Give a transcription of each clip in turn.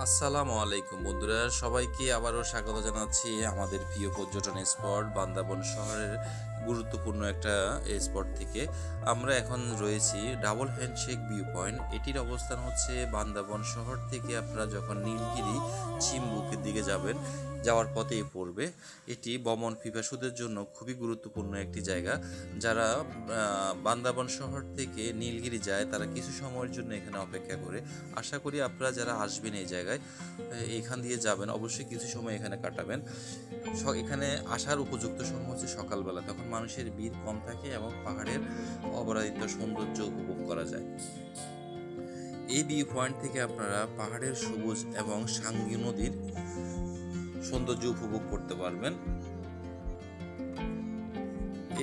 আসসালামু আলাইকুম বন্ধুরা সবাইকে আবারও স্বাগত জানাচ্ছি আমাদের প্রিয় পর্যটন স্পট বান্দাবন শহরের গুরুত্বপূর্ণ একটা স্পট থেকে আমরা এখন রয়েছি ডাবল হ্যান্ডশেক ভিউ পয়েন্ট এটির অবস্থান হচ্ছে বান্দাবন শহর থেকে আপনারা যখন নীলগিরি চিম্বুকের দিকে যাবেন, যাওয়ার পথেই পড়বে। এটি বমন পিপাসুদের জন্য খুবই গুরুত্বপূর্ণ একটি জায়গা। যারা বান্দাবন শহর থেকে নীলগিরি যায়, তারা কিছু সময়ের জন্য এখানে অপেক্ষা করে। আশা করি আপনারা যারা আসবেন এই জায়গায় এখান দিয়ে যাবেন, অবশ্যই কিছু সময় এখানে কাটাবেন। এখানে আসার উপযুক্ত সময় হচ্ছে সকালবেলা। তখন মানুষের ভিড় কম থাকে এবং পাহাড়ের অপরাধিত সৌন্দর্য উপভোগ করা যায়। এই ভিউ পয়েন্ট থেকে আপনারা পাহাড়ের সবুজ এবং সাঙ্গি নদীর সৌন্দর্য উপভোগ করতে পারবেন।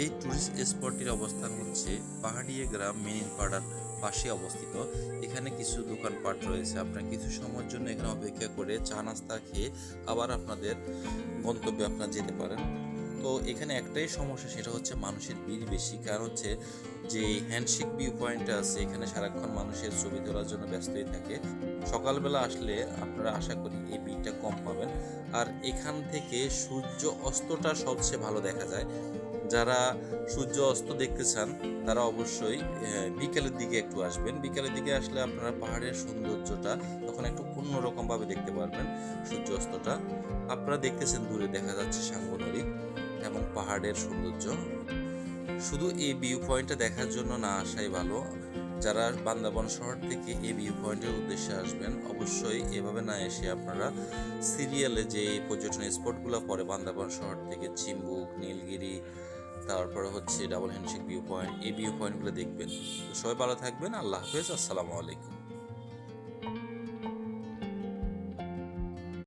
এই টুরিস্ট স্পটটির অবস্থান হচ্ছে পাহাড়িয়া গ্রাম মেনিনপাড়ার পাশে অবস্থিত। এখানে কিছু দোকানপাট রয়েছে। আপনারা কিছু সময়ের জন্য এখানে অপেক্ষা করে চা নাস্তা খেয়ে আবার আপনাদের গন্তব্যে আপনারা যেতে পারেন। তো এখানে একটাই সমস্যা সেটা হচ্ছে মানুষের ভিড় বেশি কারণ হচ্ছে যে হ্যান্ডশেক ভিউ পয়েন্টটা আছে, এখানে সারাক্ষণ মানুষের ছবি তোলার জন্য ব্যস্তই থাকে। সকালবেলা আসলে আপনারা আশা করি এই ভিড়টা কম পাবেন। আর এখান থেকে সূর্য অস্তটা সবচেয়ে ভালো দেখা যায়। যারা সূর্য অস্ত দেখতে চান, তারা অবশ্যই বিকেলের দিকে একটু আসবেন। বিকেলের দিকে আসলে আপনারা পাহাড়ের সৌন্দর্যটা তখন একটু অন্যরকম ভাবে দেখতে পারবেন সূর্য অস্তটা। আপনারা দেখতেছেন দূরে, দেখা যাচ্ছে সাঙ্গ নদী এবং পাহাড়ের সৌন্দর্য। শুধু এই ভিউ পয়েন্টটা দেখার জন্য না আসাই ভালো। যারা বান্দাবন শহর থেকে এই ভিউ পয়েন্টের উদ্দেশ্যে আসবেন, অবশ্যই এভাবে না এসে আপনারা সিরিয়ালে যে পর্যটন স্পটগুলো পরে বান্দাবন শহর থেকে চিম্বুক, নীলগিরি, তারপরে হচ্ছে ডাবল হ্যান্ডশেক ভিউ পয়েন্ট এই ভিউ পয়েন্টগুলো দেখবেন সবাই ভালো থাকবেন, আল্লাহ হাফেজ, আসসালামু আলাইকুম।